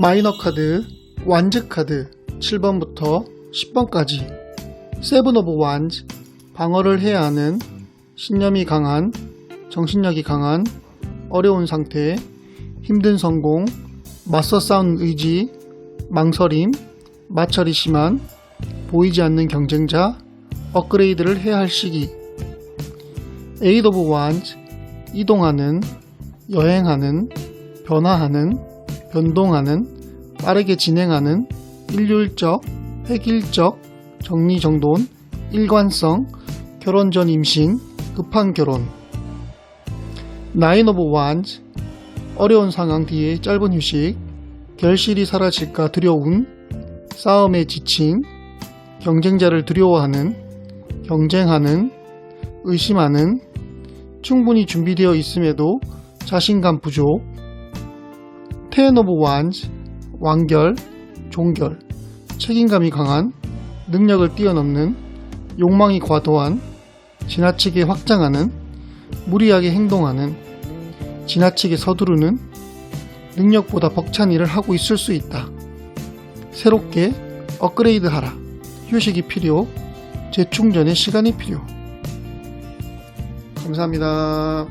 마이너 카드, 완즈 카드 7번부터 10번까지. 세븐 오브 완즈 방어를 해야 하는 신념이 강한 정신력이 강한 어려운 상태 힘든 성공 맞서 싸우는 의지 망설임 마찰이 심한 보이지 않는 경쟁자 업그레이드를 해야 할 시기. 에이드 오브 완즈 이동하는 여행하는 변화하는 변동하는 빠르게 진행하는 일률적 획일적 정리정돈 일관성 결혼 전 임신 급한 결혼. 나인 오브 완즈 어려운 상황 뒤에 짧은 휴식. 결실이 사라질까 두려운 싸움에 지친 경쟁자를 두려워하는 경쟁하는 의심하는. 충분히 준비되어 있음에도 자신감 부족. 텐 오브 완즈 완결 종결 책임감이 강한 능력을 뛰어넘는 욕망이 과도한 지나치게 확장하는 무리하게 행동하는 지나치게 서두르는 능력보다 벅찬 일을 하고 있을 수 있다. 새롭게 업그레이드 하라. 휴식이 필요. 재충전의 시간이 필요. 감사합니다.